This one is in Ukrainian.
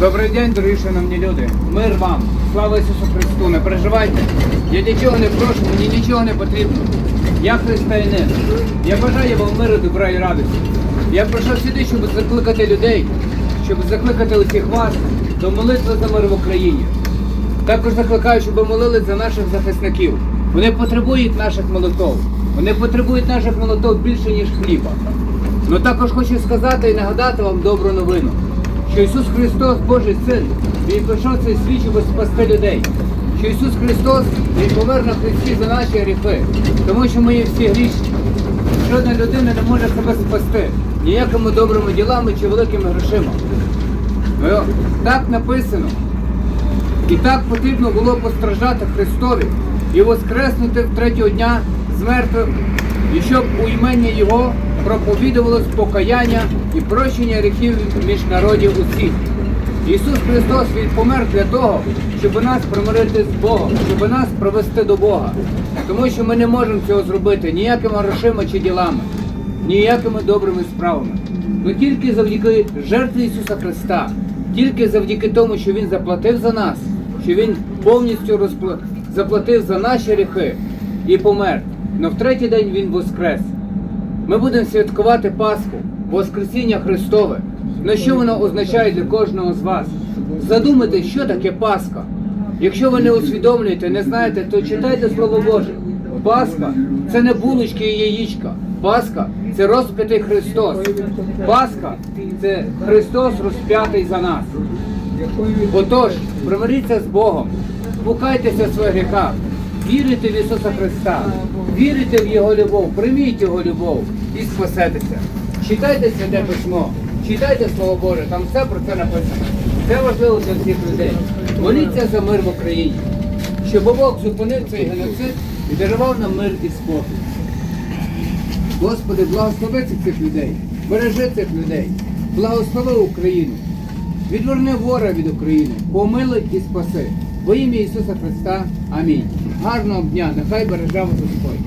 Добрий день, дорогі шановні люди. Мир вам. Слава Ісусу Христу. Не переживайте. Я нічого не прошу, мені нічого не потрібно. Я християнин. Я бажаю вам миру, добра і радості. Я прийшов сюди, щоб закликати людей, щоб закликати усіх вас до молитви за мир в Україні. Також закликаю, щоб ви молились за наших захисників. Вони потребують наших молитов. Вони потребують наших молитов більше, ніж хліба. Ну також хочу сказати і нагадати вам добру новину, що Ісус Христос, Божий Син, Він прийшов цей світ, щоб спасти людей. Що Ісус Христос Він помер на Христі за наші гріхи, тому що ми є всі грішні. Жодна людина не може себе спасти ніякими добрими ділами чи великими грошима. Ну, так написано. І так потрібно було постраждати Христові і воскреснути в третього дня з мертвих, і щоб у імені Його проповідувалось покаяння і прощення гріхів між народів усіх. Ісус Христос Він помер для того, щоб нас примирити з Богом, щоб нас привести до Бога. Тому що ми не можемо цього зробити ніякими грошима чи ділами, ніякими добрими справами. Ну тільки завдяки жертві Ісуса Христа, тільки завдяки тому, що Він заплатив за нас, що Він повністю розпла... заплатив за наші гріхи і помер. Но в третій день Він воскрес. Ми будемо святкувати Пасху, Воскресіння Христове. На що воно означає для кожного з вас? Задумайте, що таке Пасха. Якщо ви не усвідомлюєте, не знаєте, то читайте Слово Боже. Пасха це не булочки і яєчка. Пасха це розп'ятий Христос. Пасха це Христос розп'ятий за нас. Отож, примиріться з Богом, спукайтеся в своїх гріхах, вірите в Ісуса Христа, вірите в Його любов, прийміть Його любов і спасетеся. Читайте святе письмо, читайте Слово Боже, там все про це написано. Це важливо для всіх людей. Моліться за мир в Україні, щоб Бог зупинив цей геноцид і дарував нам мир і спокій. Господи, благослови цих людей, бережи цих людей, благослови Україну. Відверни вора від України, помилуй і спаси. Во ім'я Ісуса Христа. Амінь. Гарного дня, нехай береже вас Господь.